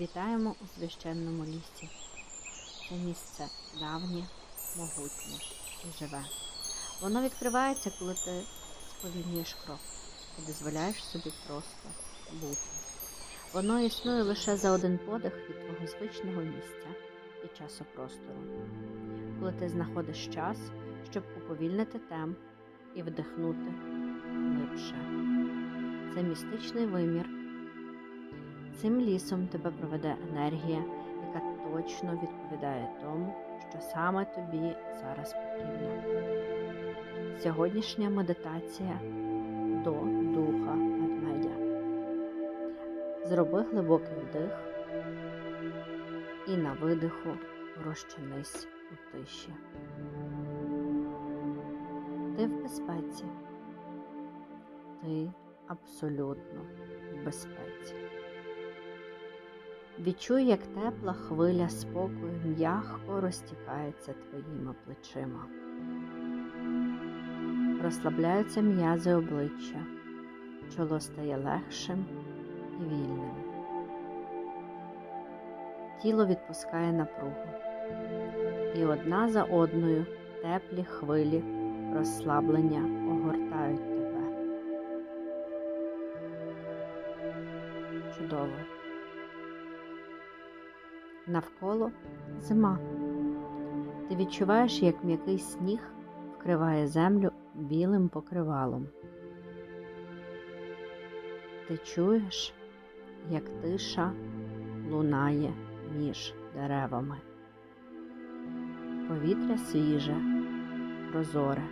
Вітаємо у священному лісі. Це місце давнє, могутнє і живе. Воно відкривається, коли ти сповільнюєш крок і дозволяєш собі просто бути. Воно існує лише за один подих від твого звичного місця і часопростору. Коли ти знаходиш час, щоб уповільнити темп і вдихнути глибше. Це містичний вимір. Цим лісом тебе проведе енергія, яка точно відповідає тому, що саме тобі зараз потрібно. Сьогоднішня медитація до духа ведмедя. Зроби глибокий вдих і на видиху розчинись у тиші. Ти в безпеці. Ти абсолютно в безпеці. Відчуй, як тепла хвиля спокою м'яко розтікається твоїми плечима. Розслабляються м'язи обличчя, чоло стає легшим і вільним. Тіло відпускає напругу, і одна за одною теплі хвилі розслаблення огортають тебе. Чудово. Навколо зима. Ти відчуваєш, як м'який сніг вкриває землю білим покривалом. Ти чуєш, як тиша лунає між деревами. Повітря свіже, прозоре.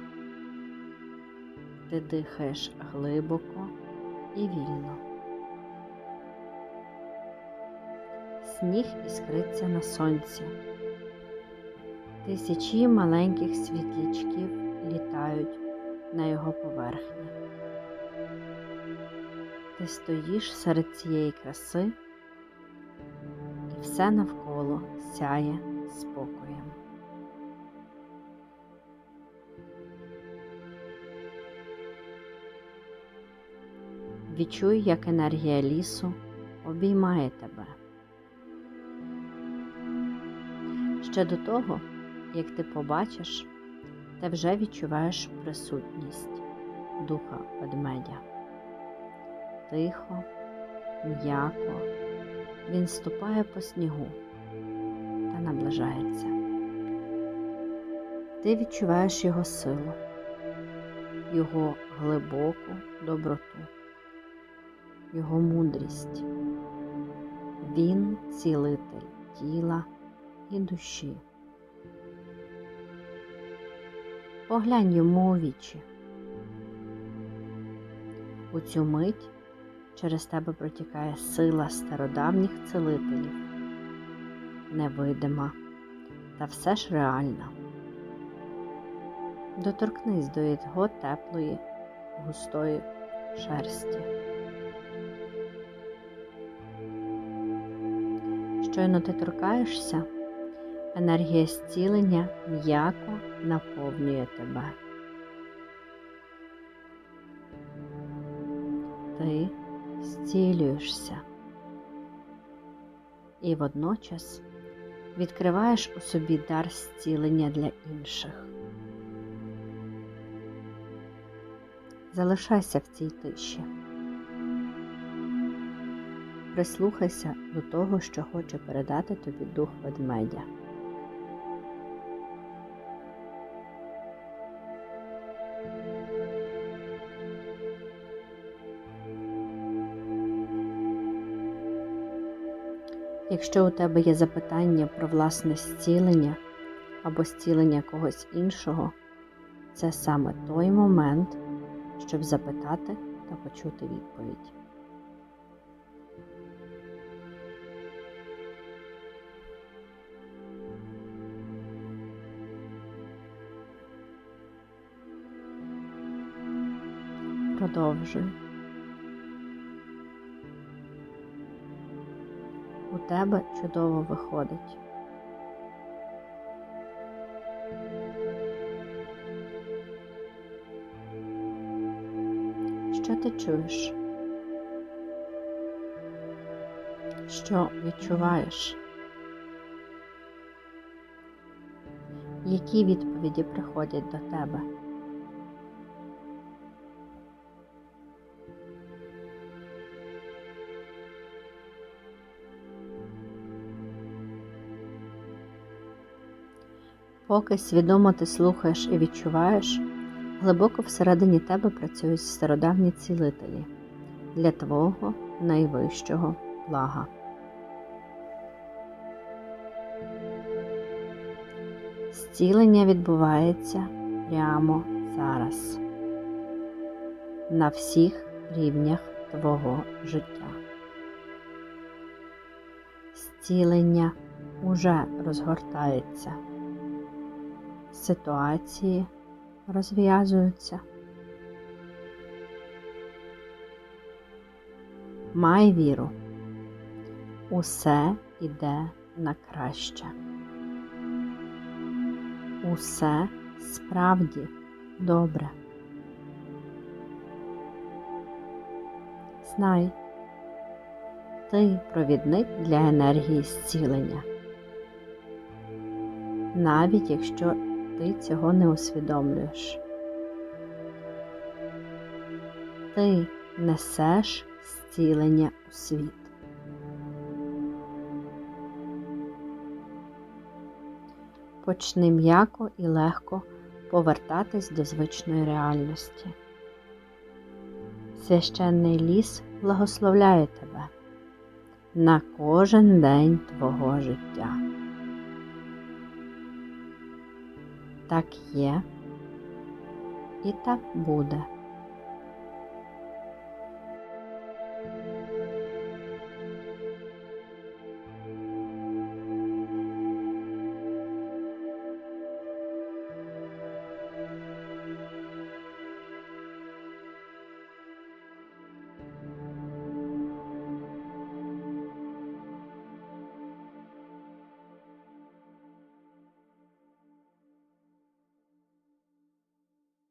Ти дихаєш глибоко і вільно. Сніг іскриться на сонці. Тисячі маленьких світлячків літають на його поверхні. Ти стоїш серед цієї краси, і все навколо сяє спокоєм. Відчуй, як енергія лісу обіймає тебе. Ще до того, як ти побачиш, ти вже відчуваєш присутність духа ведмедя. Тихо, м'яко він ступає по снігу та наближається. Ти відчуваєш його силу, його глибоку доброту, його мудрість. Він цілитель тіла і душі. Поглянь йому у вічі. У цю мить через тебе протікає сила стародавніх целителів, невидима та все ж реальна. Доторкнись до його теплої, густої шерсті. Щойно ти торкаєшся, енергія зцілення м'яко наповнює тебе. Ти зцілюєшся і водночас відкриваєш у собі дар зцілення для інших. Залишайся в цій тиші. Прислухайся до того, що хоче передати тобі дух ведмедя. Якщо у тебе є запитання про власне зцілення або зцілення когось іншого, це саме той момент, щоб запитати та почути відповідь. Продовжуй. Тебе чудово виходить. Що ти чуєш? що відчуваєш? Які відповіді приходять до тебе? Поки свідомо ти слухаєш і відчуваєш, глибоко всередині тебе працюють стародавні цілителі для твого найвищого блага. Зцілення відбувається прямо зараз на всіх рівнях твого життя. Зцілення уже розгортається. Ситуації розв'язуються. Май віру. Усе йде на краще. Усе справді добре. Знай, ти провідник для енергії зцілення. Навіть якщо ти цього не усвідомлюєш. Ти несеш зцілення у світ. Почни м'яко і легко повертатись до звичної реальності. Священний ліс благословляє тебе на кожен день твого життя. Так є і так буде.